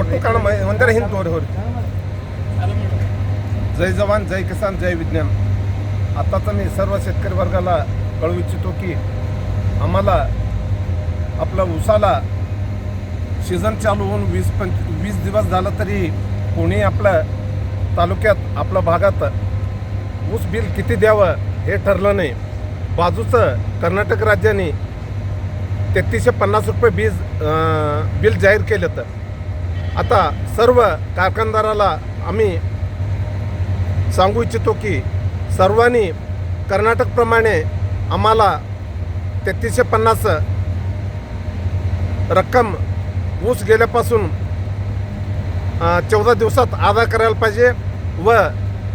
ಒಟ್ಟು ಕಾರಣ ಒಂದರ ಹಿಂದೆ ತೋರಿ ಹೋರಿ जय जवान जय किसान जय विज्ञान आताचा मी सर्व शेतकरी वर्गाला कळवू इच्छितो की आम्हाला आपला उसाला सीझन चालू होऊन वीस पंच वीस दिवस झालं तरी कोणी आपल्या तालुक्यात आपल्या भागात ऊस बिल किती द्यावं हे ठरलं नाही बाजूचं कर्नाटक राज्याने तेहतीसशे पन्नास रुपये बीज अं, बिल जाहीर केलं तर आता सर्व कारखानदाराला आम्ही सांगू इच्छितो की सर्वांनी कर्नाटकप्रमाणे आम्हाला तेहतीसशे पन्नास रक्कम ऊस गेल्यापासून चौदा दिवसात अदा करायला पाहिजे व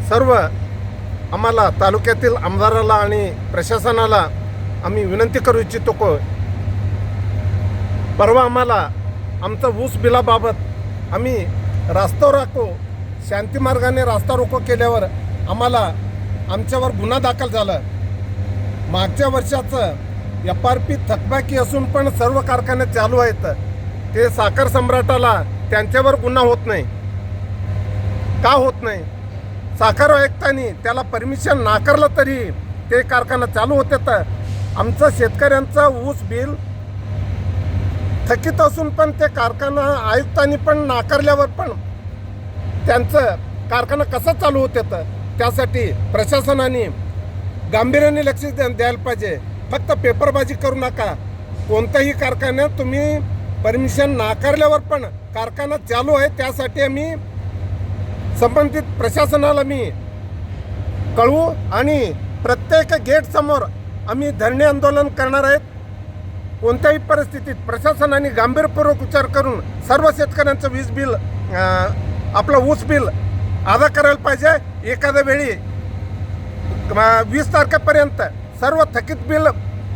सर्व आम्हाला तालुक्यातील आमदाराला आणि प्रशासनाला आम्ही विनंती करू इच्छितो को परवा आम्हाला आमचं ऊस बिलाबाबत आम्ही रास्ता राखो शांतीमार्गाने रास्ता रोको केल्यावर आम्हाला आमच्यावर गुन्हा दाखल झाला. मागच्या वर्षाचं एफ आर पी थकबाकी असून पण सर्व कारखाने चालू आहेत. ते साखर सम्राटाला त्यांच्यावर गुन्हा होत नाही. का होत नाही? साखर आयुक्तांनी त्याला परमिशन नाकारलं तरी ते कारखाना चालू होते तर आमचं शेतकऱ्यांचं ऊस बिल थकीत असून पण ते कारखाना आयुक्तांनी पण नाकारल्यावर पण त्यांचं कारखाना कसं चालू होत येतं त्यासाठी प्रशासनाने गांभीर्याने लक्ष द्यायला पाहिजे. फक्त पेपरबाजी करू नका. कोणत्याही कारखान्यात तुम्ही परमिशन नाकारल्यावर पण कारखाना चालू आहे त्यासाठी आम्ही संबंधित प्रशासनाला मी कळवू आणि प्रत्येक गेटसमोर आम्ही धरणे आंदोलन करणार आहेत. कोणत्याही परिस्थितीत प्रशासनाने गांभीर्यपूर्वक विचार करून सर्व शेतकऱ्यांचं वीज बिल आपलं ऊस बिल अदा करायला पाहिजे. एखाद्या वेळी वीस तारखेपर्यंत सर्व थकीत बिल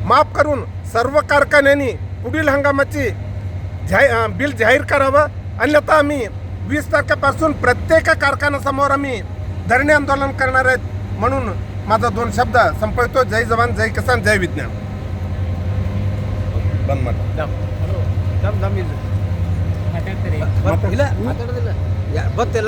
माफ करून सर्व कारखान्यांनी पुढील हंगामाची जाही बिल जाहीर करावं. अन्यथा आम्ही वीस तारखेपासून प्रत्येक कारखान्यासमोर आम्ही धरणे आंदोलन करणार आहेत. म्हणून माझा दोन शब्द संपवतो जय जवान जय किसान जय विज्ञान. ಬಂದ್ ಮಾಡಿ. ಇಲ್ಲ ಗೊತ್ತಿಲ್ಲ.